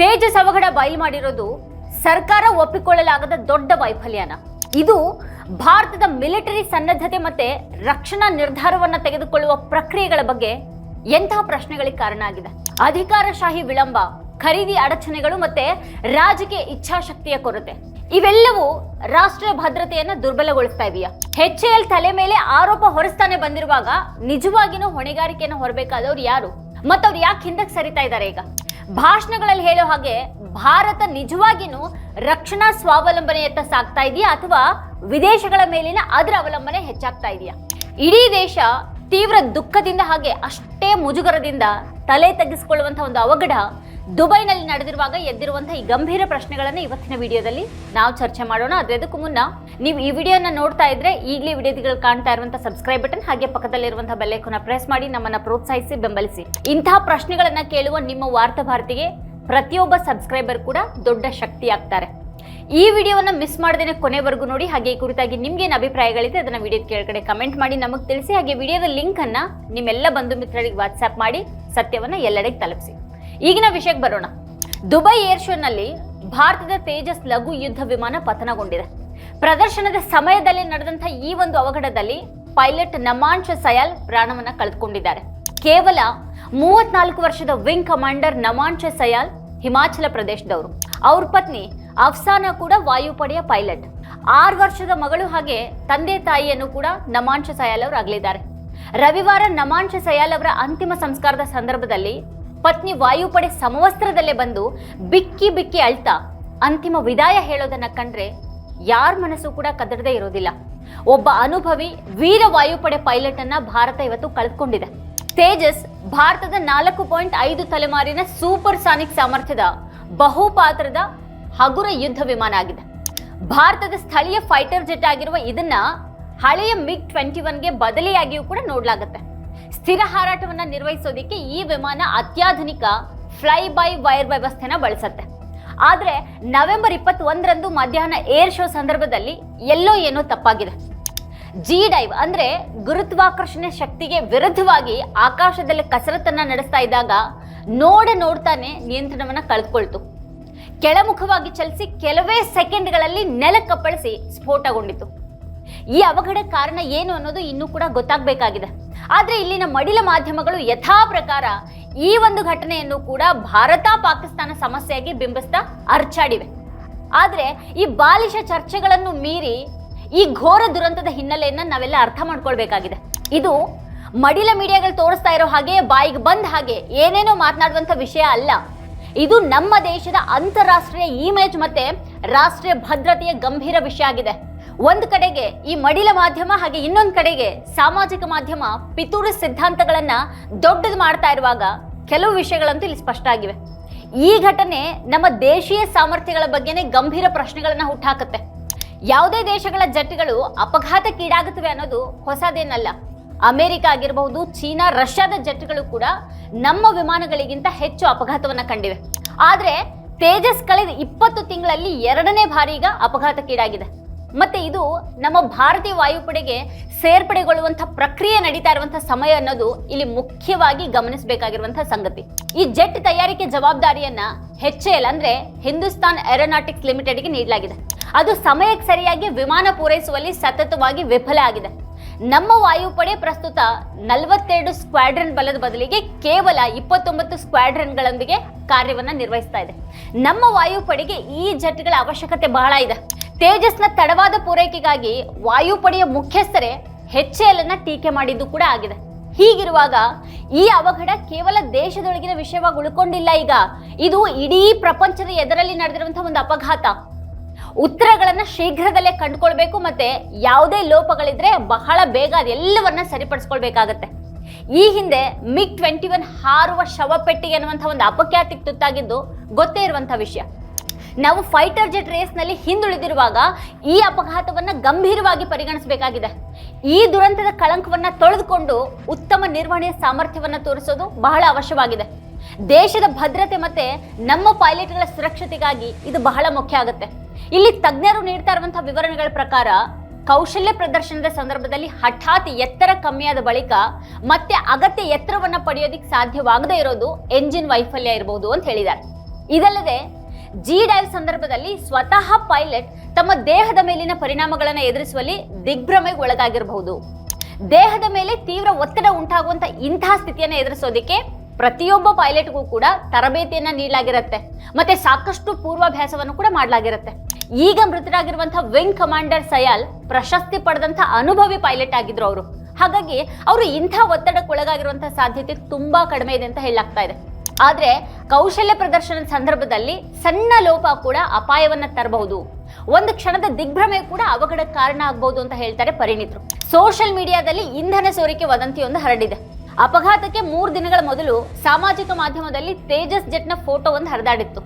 ತೇಜಸ್ ಅವಘಡ ಬಯಲು ಮಾಡಿರೋದು ಸರ್ಕಾರ ಒಪ್ಪಿಕೊಳ್ಳಲಾಗದ ದೊಡ್ಡ ವೈಫಲ್ಯನ. ಇದು ಭಾರತದ ಮಿಲಿಟರಿ ಸನ್ನದ್ಧತೆ ಮತ್ತೆ ರಕ್ಷಣಾ ನಿರ್ಧಾರವನ್ನ ತೆಗೆದುಕೊಳ್ಳುವ ಪ್ರಕ್ರಿಯೆಗಳ ಬಗ್ಗೆ ಎಂತಹ ಪ್ರಶ್ನೆಗಳಿಗೆ ಕಾರಣ ಆಗಿದೆ? ಅಧಿಕಾರಶಾಹಿ ವಿಳಂಬ, ಖರೀದಿ ಅಡಚಣೆಗಳು ಮತ್ತೆ ರಾಜಕೀಯ ಇಚ್ಛಾಶಕ್ತಿಯ ಕೊರತೆ. ಇವೆಲ್ಲವೂ ರಾಷ್ಟ್ರೀಯ ಭದ್ರತೆಯನ್ನ ದುರ್ಬಲಗೊಳಿಸ್ತಾ ಇದೆಯಾ? ಎಲ್ ತಲೆ ಮೇಲೆ ಆರೋಪ ಹೊರಿಸ್ತಾನೆ ಬಂದಿರುವಾಗ ನಿಜವಾಗಿನೂ ಹೊಣೆಗಾರಿಕೆಯನ್ನು ಹೊರಬೇಕಾದವ್ರು ಯಾರು? ಮತ್ತವ್ರು ಯಾಕೆ ಹಿಂದಕ್ಕೆ ಸರಿತಾ ಇದ್ದಾರೆ ಈಗ? ಭಾಷಣಗಳಲ್ಲಿ ಹೇಳೋ ಹಾಗೆ ಭಾರತ ನಿಜವಾಗಿನೂ ರಕ್ಷಣಾ ಸ್ವಾವಲಂಬನೆಯತ್ತ ಸಾಗ್ತಾ ಇದೆಯಾ ಅಥವಾ ವಿದೇಶಗಳ ಮೇಲಿನ ಅದರ ಅವಲಂಬನೆ ಹೆಚ್ಚಾಗ್ತಾ ಇದೆಯಾ? ಇಡೀ ದೇಶ ತೀವ್ರ ದುಃಖದಿಂದ ಹಾಗೆ ಅಷ್ಟೇ ಮುಜುಗರದಿಂದ ತಲೆ ತಗ್ಗಿಸಿಕೊಳ್ಳುವಂತಹ ಒಂದು ಅವಘಡ ದುಬೈನಲ್ಲಿ ನಡೆದಿರುವಾಗ ಎದ್ದಿರುವಂತಹ ಈ ಗಂಭೀರ ಪ್ರಶ್ನೆಗಳನ್ನ ಇವತ್ತಿನ ವಿಡಿಯೋದಲ್ಲಿ ನಾವು ಚರ್ಚೆ ಮಾಡೋಣ. ಅದ್ರ ಅದಕ್ಕೂ ಮುನ್ನ ನೀವು ಈ ವಿಡಿಯೋನ ನೋಡ್ತಾ ಇದ್ರೆ ಈಗಲೇ ವಿಡಿಯೋಗಳು ಕಾಣ್ತಾ ಇರುವಂತಹ ಸಬ್ಸ್ಕ್ರೈಬ್ ಬಟನ್ ಹಾಗೆ ಪಕ್ಕದಲ್ಲಿರುವಂತಹ ಬೆಲ್ಲೈಕನ್ನ ಪ್ರೆಸ್ ಮಾಡಿ ನಮ್ಮನ್ನ ಪ್ರೋತ್ಸಾಹಿಸಿ, ಬೆಂಬಲಿಸಿ. ಇಂತಹ ಪ್ರಶ್ನೆಗಳನ್ನ ಕೇಳುವ ನಿಮ್ಮ ವಾರ್ತಾ ಭಾರತಿಗೆ ಪ್ರತಿಯೊಬ್ಬ ಸಬ್ಸ್ಕ್ರೈಬರ್ ಕೂಡ ದೊಡ್ಡ ಶಕ್ತಿ ಆಗ್ತಾರೆ. ಈ ವಿಡಿಯೋವನ್ನು ಮಿಸ್ ಮಾಡದೇನೆ ಕೊನೆವರೆಗೂ ನೋಡಿ. ಹಾಗೆ ಈ ಕುರಿತಾಗಿ ನಿಮ್ಗೇನು ಅಭಿಪ್ರಾಯಗಳಿದೆ ಅದನ್ನು ವಿಡಿಯೋದ ಕೆಳಗಡೆ ಕಮೆಂಟ್ ಮಾಡಿ. ನಮಗೆ ತಿಳಿಸಿ ಹಾಗೆ ವಿಡಿಯೋದ ಲಿಂಕ್ ಅನ್ನ ನಿಮ್ಮೆಲ್ಲ ಬಂಧು ಮಿತ್ರರಿಗೆ ವಾಟ್ಸ್ಆ್ಯಪ್ ಮಾಡಿ. ಸತ್ಯವನ್ನು ಎಲ್ಲೆಡೆಗೆ ತಲುಪಿಸಿ. ಈಗಿನ ವಿಷಯಕ್ಕೆ ಬರೋಣ. ದುಬೈ ಏರ್ ಶೋನಲ್ಲಿ ಭಾರತದ ತೇಜಸ್ ಲಘು ಯುದ್ಧ ವಿಮಾನ ಪತನಗೊಂಡಿದೆ. ಪ್ರದರ್ಶನದ ಸಮಯದಲ್ಲಿ ನಡೆದಂತಹ ಈ ಒಂದು ಅವಘಡದಲ್ಲಿ ಪೈಲಟ್ ನಮಾಂಶ ಸಯಾಲ್ ಪ್ರಾಣವನ್ನ ಕಳೆದುಕೊಂಡಿದ್ದಾರೆ. ಕೇವಲ ಮೂವತ್ನಾಲ್ಕು ವರ್ಷದ ವಿಂಗ್ ಕಮಾಂಡರ್ ನಮಾಂಶ ಸಯಾಲ್ ಹಿಮಾಚಲ ಪ್ರದೇಶದವರು. ಅವ್ರ ಪತ್ನಿ ಅಫ್ಸಾನ ಕೂಡ ವಾಯುಪಡೆಯ ಪೈಲಟ್. ಆರು ವರ್ಷದ ಮಗಳು ಹಾಗೆ ತಂದೆ ತಾಯಿಯನ್ನು ಕೂಡ ನಮಾಂಶ ಸಯಾಲ್ ಅವರು ಆಗಲಿದ್ದಾರೆ ರವಿವಾರ ನಮಾಂಶ ಸಯಾಲ್ ಅವರ ಅಂತಿಮ ಸಂಸ್ಕಾರದ ಸಂದರ್ಭದಲ್ಲಿ ಪತ್ನಿ ವಾಯುಪಡೆ ಸಮವಸ್ತ್ರದಲ್ಲೇ ಬಂದು ಬಿಕ್ಕಿ ಬಿಕ್ಕಿ ಅಳ್ತಾ ಅಂತಿಮ ವಿದಾಯ ಹೇಳೋದನ್ನ ಕಂಡ್ರೆ ಯಾರ ಮನಸ್ಸು ಕೂಡ ಕದಡದೇ ಇರೋದಿಲ್ಲ. ಒಬ್ಬ ಅನುಭವಿ ವೀರ ವಾಯುಪಡೆ ಪೈಲಟ್ ಅನ್ನ ಭಾರತ ಇವತ್ತು ಕಳೆದುಕೊಂಡಿದೆ ತೇಜಸ್ ಭಾರತದ ನಾಲ್ಕು ಪಾಯಿಂಟ್ ಐದು ತಲೆಮಾರಿನ ಸೂಪರ್ ಸಾನಿಕ್ ಸಾಮರ್ಥ್ಯದ ಬಹುಪಾತ್ರದ ಹಗುರ ಯುದ್ಧ ವಿಮಾನ ಆಗಿದೆ. ಭಾರತದ ಸ್ಥಳೀಯ ಫೈಟರ್ ಜೆಟ್ ಆಗಿರುವ ಇದನ್ನ ಹಳೆಯ ಮಿಗ್ ಟ್ವೆಂಟಿ ಒನ್ಗೆ ಬದಲಿಯಾಗಿಯೂ ಕೂಡ ನೋಡಲಾಗುತ್ತೆ. ಸ್ಥಿರ ಹಾರಾಟವನ್ನು ನಿರ್ವಹಿಸೋದಕ್ಕೆ ಈ ವಿಮಾನ ಅತ್ಯಾಧುನಿಕ ಫ್ಲೈ ಬೈ ವೈರ್ ವ್ಯವಸ್ಥೆನ ಬಳಸುತ್ತೆ. ಆದರೆ ನವೆಂಬರ್ ಇಪ್ಪತ್ತೊಂದರಂದು ಮಧ್ಯಾಹ್ನ ಏರ್ ಶೋ ಸಂದರ್ಭದಲ್ಲಿ ಎಲ್ಲೋ ಏನೋ ತಪ್ಪಾಗಿದೆ. ಜಿ ಡೈವ್ ಅಂದ್ರೆ ಗುರುತ್ವಾಕರ್ಷಣೆ ಶಕ್ತಿಗೆ ವಿರುದ್ಧವಾಗಿ ಆಕಾಶದಲ್ಲಿ ಕಸರತ್ತನ್ನು ನಡೆಸ್ತಾ ಇದ್ದಾಗ ನೋಡ ನೋಡ್ತಾನೆ ನಿಯಂತ್ರಣವನ್ನ ಕಳೆದುಕೊಳ್ತು ಕೆಳಮುಖವಾಗಿ ಚಲಿಸಿ ಕೆಲವೇ ಸೆಕೆಂಡ್ಗಳಲ್ಲಿ ನೆಲಕ್ಕಪ್ಪಳಿಸಿ ಸ್ಫೋಟಗೊಂಡಿತು. ಈ ಅವಘಡ ಕಾರಣ ಏನು ಅನ್ನೋದು ಇನ್ನೂ ಕೂಡ ಗೊತ್ತಾಗಬೇಕಾಗಿದೆ. ಆದರೆ ಇಲ್ಲಿನ ಮಡಿಲ ಮಾಧ್ಯಮಗಳು ಯಥಾ ಪ್ರಕಾರ ಈ ಒಂದು ಘಟನೆಯನ್ನು ಕೂಡ ಭಾರತ ಪಾಕಿಸ್ತಾನ ಸಮಸ್ಯೆಯಾಗಿ ಬಿಂಬಿಸ್ತಾ ಅರ್ಚಾಡಿವೆ ಆದರೆ ಈ ಬಾಲಿಶ ಚರ್ಚೆಗಳನ್ನು ಮೀರಿ ಈ ಘೋರ ದುರಂತದ ಹಿನ್ನೆಲೆಯನ್ನು ನಾವೆಲ್ಲ ಅರ್ಥ ಮಾಡ್ಕೊಳ್ಬೇಕಾಗಿದೆ. ಇದು ಮಡಿಲ ಮೀಡಿಯಾಗಳು ತೋರಿಸ್ತಾ ಇರೋ ಹಾಗೆ ಬಾಯಿಗೆ ಬಂದ ಹಾಗೆ ಏನೇನೋ ಮಾತನಾಡುವಂಥ ವಿಷಯ ಅಲ್ಲ. ಇದು ನಮ್ಮ ದೇಶದ ಅಂತಾರಾಷ್ಟ್ರೀಯ ಇಮೇಜ್ ಮತ್ತೆ ರಾಷ್ಟ್ರೀಯ ಭದ್ರತೆಯ ಗಂಭೀರ ವಿಷಯ ಆಗಿದೆ. ಒಂದ್ ಕಡೆಗೆ ಈ ಮಡಿಲ ಮಾಧ್ಯಮ ಹಾಗೆ ಇನ್ನೊಂದು ಕಡೆಗೆ ಸಾಮಾಜಿಕ ಮಾಧ್ಯಮ ಪಿತೂರು ಸಿದ್ಧಾಂತಗಳನ್ನ ದೊಡ್ಡದು ಮಾಡ್ತಾ ಇರುವಾಗ ಕೆಲವು ವಿಷಯಗಳಂತೂ ಇಲ್ಲಿ ಸ್ಪಷ್ಟ ಆಗಿವೆ. ಈ ಘಟನೆ ನಮ್ಮ ದೇಶೀಯ ಸಾಮರ್ಥ್ಯಗಳ ಬಗ್ಗೆನೇ ಗಂಭೀರ ಪ್ರಶ್ನೆಗಳನ್ನ ಹುಟ್ಟಾಕತ್ತೆ. ಯಾವುದೇ ದೇಶಗಳ ಜೆಟ್ಗಳು ಅಪಘಾತಕ್ಕೀಡಾಗುತ್ತವೆ ಅನ್ನೋದು ಹೊಸದೇನಲ್ಲ. ಅಮೆರಿಕ ಆಗಿರಬಹುದು, ಚೀನಾ, ರಷ್ಯಾದ ಜೆಟ್ಗಳು ಕೂಡ ನಮ್ಮ ವಿಮಾನಗಳಿಗಿಂತ ಹೆಚ್ಚು ಅಪಘಾತವನ್ನ ಕಂಡಿವೆ. ಆದ್ರೆ ತೇಜಸ್ ಕಳೆದ ಇಪ್ಪತ್ತು ತಿಂಗಳಲ್ಲಿ ಎರಡನೇ ಬಾರಿ ಈಗ ಅಪಘಾತಕ್ಕೀಡಾಗಿದೆ. ಮತ್ತೆ ಇದು ನಮ್ಮ ಭಾರತೀಯ ವಾಯುಪಡೆಗೆ ಸೇರ್ಪಡೆಗೊಳ್ಳುವಂತಹ ಪ್ರಕ್ರಿಯೆ ನಡೀತಾ ಇರುವಂತಹ ಸಮಯ ಅನ್ನೋದು ಇಲ್ಲಿ ಮುಖ್ಯವಾಗಿ ಗಮನಿಸಬೇಕಾಗಿರುವಂತಹ ಸಂಗತಿ. ಈ ಜೆಟ್ ತಯಾರಿಕೆ ಜವಾಬ್ದಾರಿಯನ್ನ ಎಚ್ ಎಲ್ ಅಂದ್ರೆ ಹಿಂದೂಸ್ತಾನ್ ಏರೋನಾಟಿಕ್ಸ್ ಲಿಮಿಟೆಡ್ಗೆ ನೀಡಲಾಗಿದೆ. ಅದು ಸಮಯಕ್ಕೆ ಸರಿಯಾಗಿ ವಿಮಾನ ಪೂರೈಸುವಲ್ಲಿ ಸತತವಾಗಿ ವಿಫಲ ಆಗಿದೆ. ನಮ್ಮ ವಾಯುಪಡೆ ಪ್ರಸ್ತುತ ನಲವತ್ತೆರಡು ಸ್ಕ್ವಾಡ್ರನ್ ಬಲದ ಬದಲಿಗೆ ಕೇವಲ ಇಪ್ಪತ್ತೊಂಬತ್ತು ಸ್ಕ್ವಾಡ್ರನ್ಗಳೊಂದಿಗೆ ಕಾರ್ಯವನ್ನ ನಿರ್ವಹಿಸ್ತಾ ಇದೆ. ನಮ್ಮ ವಾಯುಪಡೆಗೆ ಈ ಜೆಟ್ಗಳ ಅವಶ್ಯಕತೆ ಬಹಳ ಇದೆ. ತೇಜಸ್ನ ತಡವಾದ ಪೂರೈಕೆಗಾಗಿ ವಾಯುಪಡೆಯ ಮುಖ್ಯಸ್ಥರೇ ಎಚ್ ಟೀಕೆ ಮಾಡಿದ್ದು ಕೂಡ ಆಗಿದೆ. ಹೀಗಿರುವಾಗ ಈ ಅವಘಡ ಕೇವಲ ದೇಶದೊಳಗಿನ ವಿಷಯವಾಗಿ ಉಳ್ಕೊಂಡಿಲ್ಲ ಈಗ. ಇದು ಇಡೀ ಪ್ರಪಂಚದ ಎದರಲ್ಲಿ ನಡೆದಿರುವಂತಹ ಒಂದು ಅಪಘಾತ. ಉತ್ತರಗಳನ್ನ ಶೀಘ್ರದಲ್ಲೇ ಕಂಡುಕೊಳ್ಬೇಕು ಮತ್ತೆ ಯಾವುದೇ ಲೋಪಗಳಿದ್ರೆ ಬಹಳ ಬೇಗ ಅದೆಲ್ಲವನ್ನ ಸರಿಪಡಿಸ್ಕೊಳ್ಬೇಕಾಗತ್ತೆ. ಈ ಹಿಂದೆ ಮಿಗ್ ಟ್ವೆಂಟಿ ಒನ್ ಹಾರುವ ಶವಪೆಟ್ಟಿಗೆ ಅನ್ನುವಂಥ ಒಂದು ಅಪಖ್ಯಾತಿಗೆ ತುತ್ತಾಗಿದ್ದು ಗೊತ್ತೇ ಇರುವಂತಹ ವಿಷಯ. ನಾವು ಫೈಟರ್ ಜೆಟ್ ರೇಸ್ನಲ್ಲಿ ಹಿಂದುಳಿದಿರುವಾಗ ಈ ಅಪಘಾತವನ್ನು ಗಂಭೀರವಾಗಿ ಪರಿಗಣಿಸಬೇಕಾಗಿದೆ. ಈ ದುರಂತದ ಕಳಂಕವನ್ನು ತೊಳೆದುಕೊಂಡು ಉತ್ತಮ ನಿರ್ವಹಣೆಯ ಸಾಮರ್ಥ್ಯವನ್ನು ತೋರಿಸೋದು ಬಹಳ ಅವಶ್ಯವಾಗಿದೆ. ದೇಶದ ಭದ್ರತೆ ಮತ್ತೆ ನಮ್ಮ ಪೈಲಟ್ಗಳ ಸುರಕ್ಷತೆಗಾಗಿ ಇದು ಬಹಳ ಮುಖ್ಯ ಆಗುತ್ತೆ. ಇಲ್ಲಿ ತಜ್ಞರು ನೀಡ್ತಾ ಇರುವಂತಹ ವಿವರಣೆಗಳ ಪ್ರಕಾರ ಕೌಶಲ್ಯ ಪ್ರದರ್ಶನದ ಸಂದರ್ಭದಲ್ಲಿ ಹಠಾತ್ ಎತ್ತರ ಕಮ್ಮಿಯಾದ ಬಳಿಕ ಮತ್ತೆ ಅಗತ್ಯ ಎತ್ತರವನ್ನ ಪಡೆಯೋದಿಕ್ ಸಾಧ್ಯವಾಗದೇ ಇರೋದು ಎಂಜಿನ್ ವೈಫಲ್ಯ ಇರಬಹುದು ಅಂತ ಹೇಳಿದ್ದಾರೆ. ಇದಲ್ಲದೆ ಜಿ ಡೈವ್ ಸಂದರ್ಭದಲ್ಲಿ ಸ್ವತಃ ಪೈಲಟ್ ತಮ್ಮ ದೇಹದ ಮೇಲಿನ ಪರಿಣಾಮಗಳನ್ನು ಎದುರಿಸುವಲ್ಲಿ ದಿಗ್ಭ್ರಮೆಗೆ ಒಳಗಾಗಿರಬಹುದು ದೇಹದ ಮೇಲೆ ತೀವ್ರ ಒತ್ತಡ ಉಂಟಾಗುವಂತ ಇಂತಹ ಸ್ಥಿತಿಯನ್ನು ಎದುರಿಸೋದಕ್ಕೆ ಪ್ರತಿಯೊಬ್ಬ ಪೈಲಟ್ಗೂ ಕೂಡ ತರಬೇತಿಯನ್ನ ನೀಡಲಾಗಿರುತ್ತೆ. ಮತ್ತೆ ಸಾಕಷ್ಟು ಪೂರ್ವಾಭ್ಯಾಸವನ್ನು ಕೂಡ ಮಾಡಲಾಗಿರುತ್ತೆ. ಈಗ ಮೃತರಾಗಿರುವಂತಹ ವಿಂಗ್ ಕಮಾಂಡರ್ ಸಯಾಲ್ ಪ್ರಶಸ್ತಿ ಪಡೆದಂತ ಅನುಭವಿ ಪೈಲಟ್ ಆಗಿದ್ರು ಅವರು. ಹಾಗಾಗಿ ಅವರು ಇಂಥ ಒತ್ತಡಕ್ಕೊಳಗಾಗಿರುವಂತಹ ಸಾಧ್ಯತೆ ತುಂಬಾ ಕಡಿಮೆ ಇದೆ ಅಂತ ಹೇಳಲಾಗ್ತಾ ಇದೆ. ಆದ್ರೆ ಕೌಶಲ್ಯ ಪ್ರದರ್ಶನದ ಸಂದರ್ಭದಲ್ಲಿ ಸಣ್ಣ ಲೋಪ ಕೂಡ ಅಪಾಯವನ್ನ ತರಬಹುದು. ಒಂದು ಕ್ಷಣದ ದಿಗ್ಭ್ರಮೆ ಕೂಡ ಅವಘಡಕ್ಕೆ ಕಾರಣ ಆಗಬಹುದು ಅಂತ ಹೇಳ್ತಾರೆ ಪರಿಣಿತರು. ಸೋಷಿಯಲ್ ಮೀಡಿಯಾದಲ್ಲಿ ಇಂಧನ ಸೋರಿಕೆ ವದಂತಿಯೊಂದು ಹರಡಿದೆ. ಅಪಘಾತಕ್ಕೆ ಮೂರು ದಿನಗಳ ಮೊದಲು ಸಾಮಾಜಿಕ ಮಾಧ್ಯಮದಲ್ಲಿ ತೇಜಸ್ ಜೆಟ್ನ ಫೋಟೋ ಒಂದು ಹರಿದಾಡಿತ್ತು.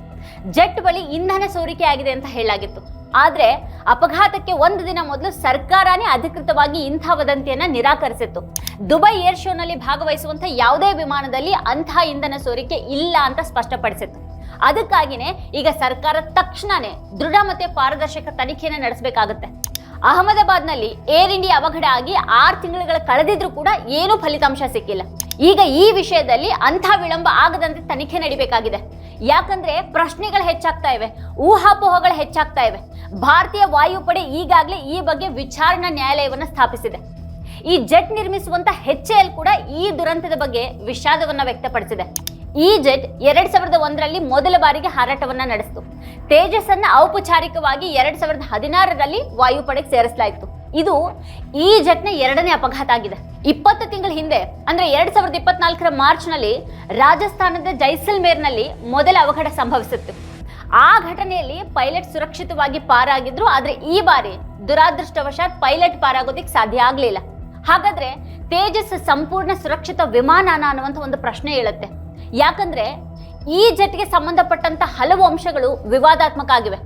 ಜೆಟ್ ಬಳಿ ಇಂಧನ ಸೋರಿಕೆ ಆಗಿದೆ ಅಂತ ಹೇಳಲಾಗಿತ್ತು. ಆದ್ರೆ ಅಪಘಾತಕ್ಕೆ ಒಂದು ದಿನ ಮೊದಲು ಸರ್ಕಾರನೇ ಅಧಿಕೃತವಾಗಿ ಇಂಥ ವದಂತಿಯನ್ನ ನಿರಾಕರಿಸಿತ್ತು. ದುಬೈ ಏರ್ ಶೋನಲ್ಲಿ ಭಾಗವಹಿಸುವಂತ ಯಾವುದೇ ವಿಮಾನದಲ್ಲಿ ಅಂತಹ ಇಂಧನ ಸೋರಿಕೆ ಇಲ್ಲ ಅಂತ ಸ್ಪಷ್ಟಪಡಿಸಿತ್ತು. ಅದಕ್ಕಾಗಿನೇ ಈಗ ಸರ್ಕಾರ ತಕ್ಷಣನೇ ದೃಢ ಮತ್ತೆ ಪಾರದರ್ಶಕ ತನಿಖೆಯನ್ನು ನಡೆಸಬೇಕಾಗುತ್ತೆ. ಅಹಮದಾಬಾದ್ನಲ್ಲಿ ಏರ್ ಇಂಡಿಯಾ ಅವಘಡ ಆಗಿ ಆರು ತಿಂಗಳುಗಳ ಕಳೆದಿದ್ರೂ ಕೂಡ ಏನೂ ಫಲಿತಾಂಶ ಸಿಕ್ಕಿಲ್ಲ. ಈಗ ಈ ವಿಷಯದಲ್ಲಿ ಅಂಥ ವಿಳಂಬ ಆಗದಂತೆ ತನಿಖೆ ನಡಿಬೇಕಾಗಿದೆ. ಯಾಕಂದ್ರೆ ಪ್ರಶ್ನೆಗಳು ಹೆಚ್ಚಾಗ್ತಾ ಇವೆ, ಊಹಾಪೋಹಗಳು ಹೆಚ್ಚಾಗ್ತಾ ಇವೆ. ಭಾರತೀಯ ವಾಯುಪಡೆ ಈಗಾಗಲೇ ಈ ಬಗ್ಗೆ ವಿಚಾರಣಾ ನ್ಯಾಯಾಲಯವನ್ನು ಸ್ಥಾಪಿಸಿದೆ. ಈ ಜೆಟ್ ನಿರ್ಮಿಸುವಂತ ಹೆಚ್ಚೆಯಲ್ಲಿ ಕೂಡ ಈ ದುರಂತದ ಬಗ್ಗೆ ವಿಷಾದವನ್ನ ವ್ಯಕ್ತಪಡಿಸಿದೆ. ಈ ಜೆಟ್ ಎರಡ್ ಸಾವಿರದ ಒಂದರಲ್ಲಿ ಮೊದಲ ಬಾರಿಗೆ ಹಾರಾಟವನ್ನ ನಡೆಸಿತು. ತೇಜಸ್ ಅನ್ನ ಔಪಚಾರಿಕವಾಗಿ ಎರಡ್ ಸಾವಿರದ ಹದಿನಾರರಲ್ಲಿ ವಾಯುಪಡೆಗೆ ಸೇರಿಸಲಾಯಿತು. ಇದು ಈ ಜಟ್ನ ಎರಡನೇ ಅಪಘಾತ ಆಗಿದೆ. ಇಪ್ಪತ್ತು ತಿಂಗಳ ಹಿಂದೆ, ಅಂದ್ರೆ ಎರಡ್ ಸಾವಿರದ ಇಪ್ಪತ್ನಾಲ್ಕರ ಮಾರ್ಚ್ನಲ್ಲಿ ರಾಜಸ್ಥಾನದ ಜೈಸಲ್ಮೇರ್ನಲ್ಲಿ ಮೊದಲ ಅವಘಡ ಸಂಭವಿಸಿತ್ತು. ಆ ಘಟನೆಯಲ್ಲಿ ಪೈಲಟ್ ಸುರಕ್ಷಿತವಾಗಿ ಪಾರಾಗಿದ್ರು, ಆದ್ರೆ ಈ ಬಾರಿ ದುರಾದೃಷ್ಟವಶಾತ್ ಪೈಲಟ್ ಪಾರಾಗೋದಿಕ್ ಸಾಧ್ಯ ಆಗ್ಲಿಲ್ಲ. ಹಾಗಾದ್ರೆ ತೇಜಸ್ ಸಂಪೂರ್ಣ ಸುರಕ್ಷಿತ ವಿಮಾನನ ಅನ್ನುವಂಥ ಒಂದು ಪ್ರಶ್ನೆ ಹೇಳುತ್ತೆ ಯಾಕಂದ್ರೆ ಈ ಜೆಟ್ಗೆ ಸಂಬಂಧಪಟ್ಟಂತ ಹಲವು ಅಂಶಗಳು ವಿವಾದಾತ್ಮಕ ಆಗಿವೆ.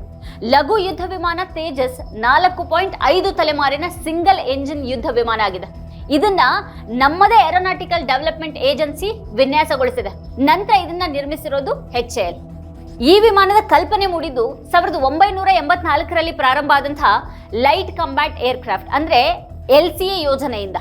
ಲಘು ಯುದ್ಧ ವಿಮಾನ ತೇಜಸ್ ನಾಲ್ಕು ಪಾಯಿಂಟ್ ಐದು ತಲೆಮಾರಿನ ಸಿಂಗಲ್ ಎಂಜಿನ್ ಯುದ್ಧ ವಿಮಾನ ಆಗಿದೆ. ಇದನ್ನ ನಮ್ಮದೇ ಏರೋನಾಟಿಕಲ್ ಡೆವಲಪ್ಮೆಂಟ್ ಏಜೆನ್ಸಿ ವಿನ್ಯಾಸಗೊಳಿಸಿದೆ. ನಂತರ ಇದನ್ನ ನಿರ್ಮಿಸಿರೋದು ಎಚ್ ಎಲ್ ಈ ವಿಮಾನದ ಕಲ್ಪನೆ ಮೂಡಿದ್ದು ಸಾವಿರದ ಒಂಬೈನೂರ ಎಂಬತ್ನಾಲ್ಕರಲ್ಲಿ ಪ್ರಾರಂಭ ಆದಂತಹ ಲೈಟ್ ಕಂಬ್ಯಾಟ್ ಏರ್ಕ್ರಾಫ್ಟ್ ಅಂದ್ರೆ ಎಲ್ ಸಿ ಎ ಯೋಜನೆಯಿಂದ.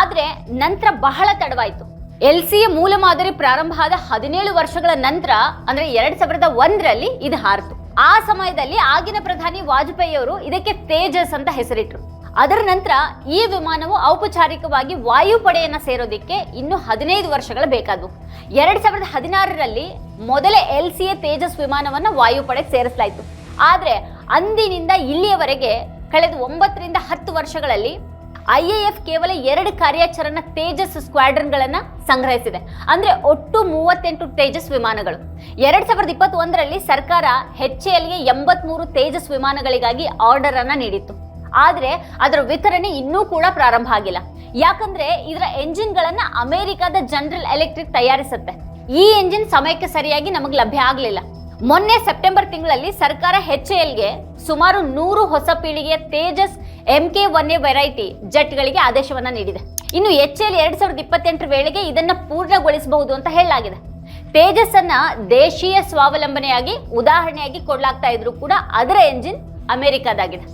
ಆದ್ರೆ ನಂತರ ಬಹಳ ತಡವಾಯಿತು. ಎಲ್ ಸಿ ಎ ಮೂಲ ಮಾದರಿ ಪ್ರಾರಂಭ ಆದ ಹದಿನೇಳು ವರ್ಷಗಳ ನಂತರ ಅಂದ್ರೆ ಎರಡ್ ಸಾವಿರದ ಒಂದರಲ್ಲಿ ಇದು ಹಾರಿತು. ಆ ಸಮಯದಲ್ಲಿ ಆಗಿನ ಪ್ರಧಾನಿ ವಾಜಪೇಯಿ ಅವರು ಇದಕ್ಕೆ ತೇಜಸ್ ಅಂತ ಹೆಸರಿಟ್ರು. ಅದರ ನಂತರ ಈ ವಿಮಾನವು ಔಪಚಾರಿಕವಾಗಿ ವಾಯುಪಡೆಯನ್ನು ಸೇರೋದಕ್ಕೆ ಇನ್ನು ಹದಿನೈದು ವರ್ಷಗಳು ಬೇಕಾದವು. ಎರಡ್ ಸಾವಿರದ ಹದಿನಾರರಲ್ಲಿ ಮೊದಲ ಎಲ್ ಸಿ ಎ ತೇಜಸ್ ವಿಮಾನವನ್ನು ವಾಯುಪಡೆಗೆ ಸೇರಿಸಲಾಯಿತು. ಆದರೆ ಅಂದಿನಿಂದ ಇಲ್ಲಿಯವರೆಗೆ ಕಳೆದ ಒಂಬತ್ತರಿಂದ ಹತ್ತು ವರ್ಷಗಳಲ್ಲಿ ಐಎಎಫ್ ಕೇವಲ ಎರಡು ಕಾರ್ಯಾಚರಣಾ ತೇಜಸ್ ಸ್ಕ್ವಾಡ್ರನ್ಗಳನ್ನು ಸಂಗ್ರಹಿಸಿದೆ. ಅಂದ್ರೆ ಒಟ್ಟು ಮೂವತ್ತೆಂಟು ತೇಜಸ್ ವಿಮಾನಗಳು. ಎರಡ್ ಸಾವಿರದ ಇಪ್ಪತ್ತೊಂದರಲ್ಲಿ ಸರ್ಕಾರ ಎಚ್ ಎಲ್ಗೆ ಎಂಬತ್ಮೂರು ತೇಜಸ್ ವಿಮಾನಗಳಿಗಾಗಿ ಆರ್ಡರ್ ಅನ್ನ ನೀಡಿತ್ತು. ಆದರೆ ಅದರ ವಿತರಣೆ ಇನ್ನೂ ಕೂಡ ಪ್ರಾರಂಭ ಆಗಿಲ್ಲ. ಯಾಕಂದ್ರೆ ಇದರ ಎಂಜಿನ್ಗಳನ್ನ ಅಮೆರಿಕದ ಜನರಲ್ ಎಲೆಕ್ಟ್ರಿಕ್ ತಯಾರಿಸುತ್ತೆ. ಈ ಎಂಜಿನ್ ಸಮಯಕ್ಕೆ ಸರಿಯಾಗಿ ನಮಗೆ ಲಭ್ಯ ಆಗಲಿಲ್ಲ. ಮೊನ್ನೆ ಸೆಪ್ಟೆಂಬರ್ ತಿಂಗಳಲ್ಲಿ ಸರ್ಕಾರ ಎಚ್ ಎಲ್ಗೆ ಸುಮಾರು ನೂರು ಹೊಸ ಪೀಳಿಗೆಯ Tejas M K one A variety ಜೆಟ್ಗಳಿಗೆ ಆದೇಶವನ್ನ ನೀಡಿದೆ. ಇನ್ನು ಎಚ್ ಎಲ್ ಎರಡ್ ಸಾವಿರದ ಇಪ್ಪತ್ತೆಂಟರ ವೇಳೆಗೆ ಇದನ್ನ ಪೂರ್ಣಗೊಳಿಸಬಹುದು ಅಂತ ಹೇಳಲಾಗಿದೆ. ತೇಜಸ್ ಅನ್ನ ದೇಶೀಯ ಸ್ವಾವಲಂಬನೆಯಾಗಿ ಉದಾಹರಣೆಯಾಗಿ ಕೊಡಲಾಗ್ತಾ ಇದ್ರು ಕೂಡ ಅದರ ಎಂಜಿನ್ ಅಮೆರಿಕಾದಾಗಿದೆ.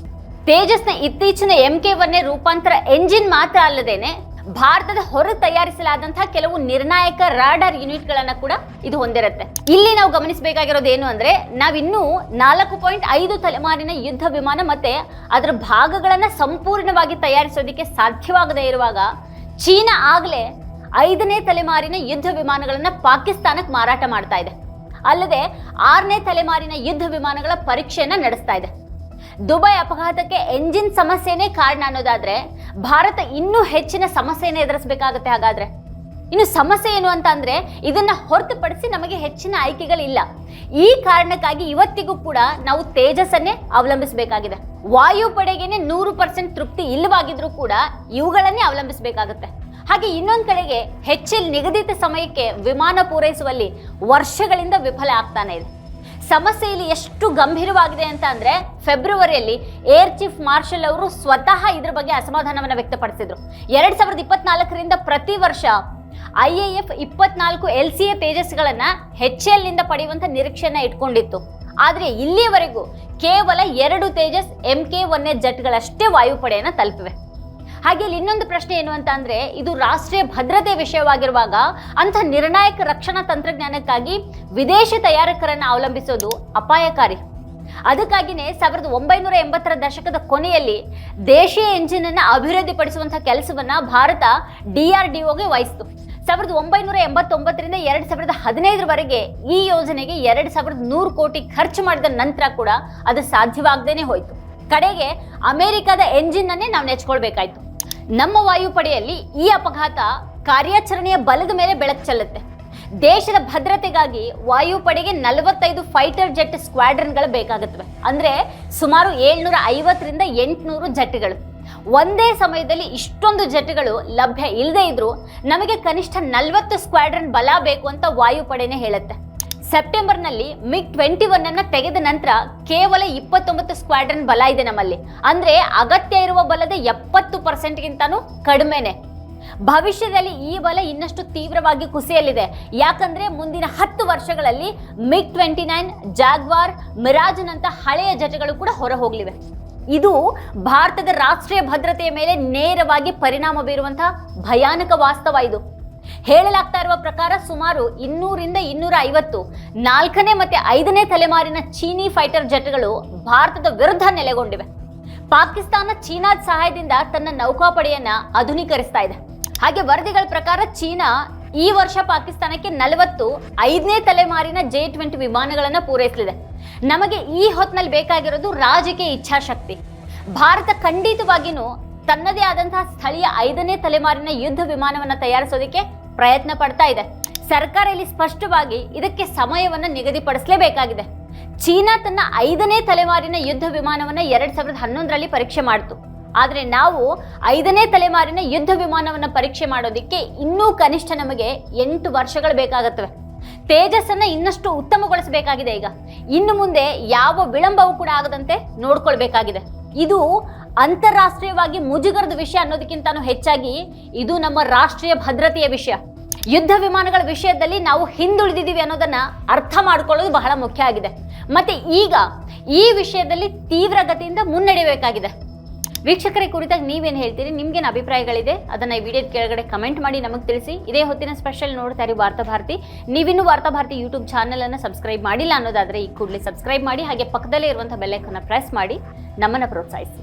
ತೇಜಸ್ನ ಇತ್ತೀಚಿನ ಎಂ ಕೆ ಒನ್ ಎ ರೂಪಾಂತರ ಎಂಜಿನ್ ಮಾತ್ರ ಅಲ್ಲದೇನೆ ಭಾರತದ ಹೊರ ತಯಾರಿಸಲಾದಂತಹ ಕೆಲವು ನಿರ್ಣಾಯಕ ರಾಡಾರ್ ಯೂನಿಟ್ಗಳನ್ನ ಕೂಡ ಇದು ಹೊಂದಿರುತ್ತೆ. ಇಲ್ಲಿ ನಾವು ಗಮನಿಸಬೇಕಾಗಿರೋದು ಏನು ಅಂದ್ರೆ, ನಾವಿನ್ನೂ ನಾಲ್ಕು ಪಾಯಿಂಟ್ ಐದು ತಲೆಮಾರಿನ ಯುದ್ಧ ವಿಮಾನ ಮತ್ತೆ ಅದರ ಭಾಗಗಳನ್ನ ಸಂಪೂರ್ಣವಾಗಿ ತಯಾರಿಸೋದಕ್ಕೆ ಸಾಧ್ಯವಾಗದೇ ಇರುವಾಗ ಚೀನಾ ಆಗ್ಲೇ ಐದನೇ ತಲೆಮಾರಿನ ಯುದ್ಧ ವಿಮಾನಗಳನ್ನ ಪಾಕಿಸ್ತಾನಕ್ಕೆ ಮಾರಾಟ ಮಾಡ್ತಾ ಇದೆ. ಅಲ್ಲದೆ ಆರನೇ ತಲೆಮಾರಿನ ಯುದ್ಧ ವಿಮಾನಗಳ ಪರೀಕ್ಷೆಯನ್ನ ನಡೆಸ್ತಾ ಇದೆ. ದುಬೈ ಅಪಘಾತಕ್ಕೆ ಎಂಜಿನ್ ಸಮಸ್ಯೆನೇ ಕಾರಣ ಅನ್ನೋದಾದ್ರೆ ಭಾರತ ಇನ್ನೂ ಹೆಚ್ಚಿನ ಸಮಸ್ಯೆಯನ್ನು ಎದುರಿಸಬೇಕಾಗುತ್ತೆ ಹಾಗಾದ್ರೆ? ಇನ್ನು ಸಮಸ್ಯೆ ಏನು ಅಂತ ಅಂದ್ರೆ ಇದನ್ನ ಹೊರತುಪಡಿಸಿ ನಮಗೆ ಹೆಚ್ಚಿನ ಆಯ್ಕೆಗಳಿಲ್ಲ. ಈ ಕಾರಣಕ್ಕಾಗಿ ಇವತ್ತಿಗೂ ಕೂಡ ನಾವು ತೇಜಸ್ಸನ್ನೇ ಅವಲಂಬಿಸಬೇಕಾಗಿದೆ. ವಾಯುಪಡೆಗೇನೆ ನೂರು ಪರ್ಸೆಂಟ್ ತೃಪ್ತಿ ಇಲ್ಲವಾಗಿದ್ರೂ ಕೂಡ ಇವುಗಳನ್ನೇ ಅವಲಂಬಿಸಬೇಕಾಗುತ್ತೆ. ಹಾಗೆ ಇನ್ನೊಂದು ಕಡೆಗೆ ಹೆಚ್ಚಿನ ನಿಗದಿತ ಸಮಯಕ್ಕೆ ವಿಮಾನ ಪೂರೈಸುವಲ್ಲಿ ವರ್ಷಗಳಿಂದ ವಿಫಲ ಆಗ್ತಾನೆ ಇದೆ. ಸಮಸ್ಯೆ ಇಲ್ಲಿ ಎಷ್ಟು ಗಂಭೀರವಾಗಿದೆ ಅಂತ ಅಂದ್ರೆ ಫೆಬ್ರವರಿಯಲ್ಲಿ ಏರ್ ಚೀಫ್ ಮಾರ್ಷಲ್ ಅವರು ಸ್ವತಃ ಇದ್ರ ಬಗ್ಗೆ ಅಸಮಾಧಾನವನ್ನು ವ್ಯಕ್ತಪಡಿಸಿದ್ರು. ಎರಡ್ ಸಾವಿರದ ಇಪ್ಪತ್ನಾಲ್ಕರಿಂದ ಪ್ರತಿ ವರ್ಷ ಐ ಎ ಎಫ್ ಇಪ್ಪತ್ನಾಲ್ಕು ಎಲ್ ಸಿ ಎ ತೇಜಸ್ಗಳನ್ನ ಹೆಚ್ ಎಲ್ನಿಂದ ಪಡೆಯುವಂತ ನಿರೀಕ್ಷೆಯನ್ನ ಇಟ್ಕೊಂಡಿತ್ತು. ಆದ್ರೆ ಇಲ್ಲಿಯವರೆಗೂ ಕೇವಲ ಎರಡು Tejas M K one A ಜಟ್ಗಳಷ್ಟೇ ವಾಯುಪಡೆಯನ್ನ ತಲುಪಿವೆ. ಹಾಗೆ ಇಲ್ಲಿ ಇನ್ನೊಂದು ಪ್ರಶ್ನೆ ಏನು ಅಂತ ಅಂದ್ರೆ, ಇದು ರಾಷ್ಟ್ರೀಯ ಭದ್ರತೆ ವಿಷಯವಾಗಿರುವಾಗ ಅಂಥ ನಿರ್ಣಾಯಕ ರಕ್ಷಣಾ ತಂತ್ರಜ್ಞಾನಕ್ಕಾಗಿ ವಿದೇಶಿ ತಯಾರಕರನ್ನು ಅವಲಂಬಿಸೋದು ಅಪಾಯಕಾರಿ. ಅದಕ್ಕಾಗಿಯೇ ಸಾವಿರದ ಒಂಬೈನೂರ ಎಂಬತ್ತರ ದಶಕದ ಕೊನೆಯಲ್ಲಿ ದೇಶೀಯ ಎಂಜಿನ್ ಅನ್ನು ಅಭಿವೃದ್ಧಿಪಡಿಸುವಂತಹ ಕೆಲಸವನ್ನ ಭಾರತ ಒಗೆ ವಹಿಸಿತು. ಸಾವಿರದ ಒಂಬೈನೂರ ಎಂಬತ್ತೊಂಬತ್ತರಿಂದ ಎರಡು ಸಾವಿರದ ಹದಿನೈದರವರೆಗೆ ಈ ಯೋಜನೆಗೆ ಎರಡ್ ಸಾವಿರದ ನೂರು ಕೋಟಿ ಖರ್ಚು ಮಾಡಿದ ನಂತರ ಕೂಡ ಅದು ಸಾಧ್ಯವಾಗದೇನೆ ಹೋಯಿತು. ಕಡೆಗೆ ಅಮೆರಿಕದ ಎಂಜಿನ್ ಅನ್ನೇ ನಾವು ನೆಚ್ಕೊಳ್ಬೇಕಾಯ್ತು. ನಮ್ಮ ವಾಯುಪಡೆಯಲ್ಲಿ ಈ ಅಪಘಾತ ಕಾರ್ಯಾಚರಣೆಯ ಬಲದ ಮೇಲೆ ಬೆಳಕು ಚೆಲ್ಲುತ್ತೆ. ದೇಶದ ಭದ್ರತೆಗಾಗಿ ವಾಯುಪಡೆಗೆ ನಲವತ್ತೈದು ಫೈಟರ್ ಜೆಟ್ ಸ್ಕ್ವಾಡ್ರನ್ಗಳು ಬೇಕಾಗುತ್ತವೆ. ಅಂದ್ರೆ ಸುಮಾರು ಏಳ್ನೂರ ಐವತ್ತರಿಂದ ಎಂಟುನೂರು ಜೆಟ್ಗಳು. ಒಂದೇ ಸಮಯದಲ್ಲಿ ಇಷ್ಟೊಂದು ಜೆಟ್ಗಳು ಲಭ್ಯ ಇಲ್ಲದೆ ಇದ್ರೂ ನಮಗೆ ಕನಿಷ್ಠ ನಲವತ್ತು ಸ್ಕ್ವಾಡ್ರನ್ ಬಲ ಬೇಕು ಅಂತ ವಾಯುಪಡೆನೇ ಹೇಳುತ್ತೆ. ಸೆಪ್ಟೆಂಬರ್ನಲ್ಲಿ ಮಿಗ್ ಟ್ವೆಂಟಿ ಒನ್ ಅನ್ನ ತೆಗೆದ ನಂತರ ಕೇವಲ ಇಪ್ಪತ್ತೊಂಬತ್ತು ಸ್ಕ್ವಾಡ್ರನ್ ಬಲ ಇದೆ ನಮ್ಮಲ್ಲಿ. ಅಂದ್ರೆ ಅಗತ್ಯ ಇರುವ ಬಲದ ಎಪ್ಪತ್ತು ಪರ್ಸೆಂಟ್ಗಿಂತನೂ ಕಡಿಮೆನೆ. ಭವಿಷ್ಯದಲ್ಲಿ ಈ ಬಲ ಇನ್ನಷ್ಟು ತೀವ್ರವಾಗಿ ಕುಸಿಯಲಿದೆ. ಯಾಕಂದ್ರೆ ಮುಂದಿನ ಹತ್ತು ವರ್ಷಗಳಲ್ಲಿ ಮಿಗ್ ಟ್ವೆಂಟಿ ನೈನ್ ಜಾಗ್ವಾರ್ ಮಿರಾಜ್ನಂತ ಹಳೆಯ ಜಟಗಳು ಕೂಡ ಹೊರ ಹೋಗ್ಲಿವೆ ಇದು ಭಾರತದ ರಾಷ್ಟ್ರೀಯ ಭದ್ರತೆಯ ಮೇಲೆ ನೇರವಾಗಿ ಪರಿಣಾಮ ಬೀರುವಂತಹ ಭಯಾನಕ ವಾಸ್ತವ ಇದು. ಹೇಳಲಾಗ್ತಾ ಇರುವ ಪ್ರಕಾರ ಸುಮಾರು ಇನ್ನೂರಿಂದ ಇನ್ನೂರ ಐವತ್ತು, ನಾಲ್ಕನೇ ಮತ್ತೆ ಐದನೇ ತಲೆಮಾರಿನ ಚೀನಿ ಫೈಟರ್ ಜೆಟ್ಗಳು ಭಾರತದ ವಿರುದ್ಧ ನೆಲೆಗೊಂಡಿವೆ. ಪಾಕಿಸ್ತಾನ ಚೀನಾದ ಸಹಾಯದಿಂದ ತನ್ನ ನೌಕಾಪಡೆಯನ್ನ ಆಧುನೀಕರಿಸ್ತಾ ಇದೆ. ಹಾಗೆ ವರದಿಗಳ ಪ್ರಕಾರ ಚೀನಾ ಈ ವರ್ಷ ಪಾಕಿಸ್ತಾನಕ್ಕೆ ನಲವತ್ತು, ಐದನೇ ತಲೆಮಾರಿನ ಜೆ ಟ್ವೆಂಟಿ ವಿಮಾನಗಳನ್ನು ಪೂರೈಸಲಿದೆ. ನಮಗೆ ಈ ಹೊತ್ತಿನಲ್ಲಿ ಬೇಕಾಗಿರೋದು ರಾಜಕೀಯ ಇಚ್ಛಾಶಕ್ತಿ. ಭಾರತ ಖಂಡಿತವಾಗಿಯೂ ತನ್ನದೇ ಆದಂತಹ ಸ್ಥಳೀಯ ಐದನೇ ತಲೆಮಾರಿನ ಯುದ್ಧ ವಿಮಾನವನ್ನು ತಯಾರಿಸೋದಕ್ಕೆ ಪ್ರಯತ್ನ ಪಡ್ತಾ ಇದೆ. ಸರ್ಕಾರ ಇಲ್ಲಿ ಸ್ಪಷ್ಟವಾಗಿ ಇದಕ್ಕೆ ಸಮಯವನ್ನು ನಿಗದಿಪಡಿಸಲೇಬೇಕಾಗಿದೆ. ಚೀನಾ ತನ್ನ ಐದನೇ ತಲೆಮಾರಿನ ಯುದ್ಧ ವಿಮಾನವನ್ನು ಎರಡ್ ಸಾವಿರದ ಹನ್ನೊಂದರಲ್ಲಿ ಪರೀಕ್ಷೆ ಮಾಡಿತು. ಆದರೆ ನಾವು ಐದನೇ ತಲೆಮಾರಿನ ಯುದ್ಧ ವಿಮಾನವನ್ನು ಪರೀಕ್ಷೆ ಮಾಡೋದಕ್ಕೆ ಇನ್ನೂ ಕನಿಷ್ಠ ನಮಗೆ ಎಂಟು ವರ್ಷಗಳು ಬೇಕಾಗುತ್ತವೆ. ತೇಜಸ್ಸನ್ನು ಇನ್ನಷ್ಟು ಉತ್ತಮಗೊಳಿಸಬೇಕಾಗಿದೆ ಈಗ. ಇನ್ನು ಮುಂದೆ ಯಾವ ವಿಳಂಬವೂ ಕೂಡ ಆಗದಂತೆ ನೋಡ್ಕೊಳ್ಬೇಕಾಗಿದೆ. ಇದು ಅಂತಾರಾಷ್ಟ್ರೀಯವಾಗಿ ಮುಜುಗರದ ವಿಷಯ ಅನ್ನೋದಕ್ಕಿಂತನೂ ಹೆಚ್ಚಾಗಿ ಇದು ನಮ್ಮ ರಾಷ್ಟ್ರೀಯ ಭದ್ರತೆಯ ವಿಷಯ. ಯುದ್ಧ ವಿಮಾನಗಳ ವಿಷಯದಲ್ಲಿ ನಾವು ಹಿಂದುಳಿದಿದ್ದೀವಿ ಅನ್ನೋದನ್ನ ಅರ್ಥ ಮಾಡ್ಕೊಳ್ಳೋದು ಬಹಳ ಮುಖ್ಯ ಆಗಿದೆ. ಮತ್ತೆ ಈಗ ಈ ವಿಷಯದಲ್ಲಿ ತೀವ್ರಗತಿಯಿಂದ ಮುನ್ನಡೆಯಬೇಕಾಗಿದೆ. ವೀಕ್ಷಕರ, ಕುರಿತಾಗಿ ನೀವೇನು ಹೇಳ್ತೀರಿ? ನಿಮ್ಗೇನು ಅಭಿಪ್ರಾಯಗಳಿದೆ? ಅದನ್ನ ಈ ವಿಡಿಯೋದ ಕೆಳಗಡೆ ಕಮೆಂಟ್ ಮಾಡಿ ನಮಗೆ ತಿಳಿಸಿ. ಇದೇ ಹೊತ್ತಿನ ಸ್ಪೆಷಲ್ ನೋಡ್ತಾ ಇರಿ ವಾರ್ತಾ ಭಾರತಿ. ನೀವಿನ್ನೂ ವಾರ್ತಾ ಭಾರತಿ ಯೂಟ್ಯೂಬ್ ಚಾನಲ್ ಅನ್ನು ಸಬ್ಸ್ಕ್ರೈಬ್ ಮಾಡಿಲ್ಲ ಅನ್ನೋದಾದ್ರೆ ಈ ಕೂಡಲೇ ಸಬ್ಸ್ಕ್ರೈಬ್ ಮಾಡಿ, ಹಾಗೆ ಪಕ್ಕದಲ್ಲೇ ಇರುವಂತಹ ಬೆಲ್ಲೈಕನ್ನ ಪ್ರೆಸ್ ಮಾಡಿ ನಮ್ಮನ್ನ ಪ್ರೋತ್ಸಾಹಿಸಿ.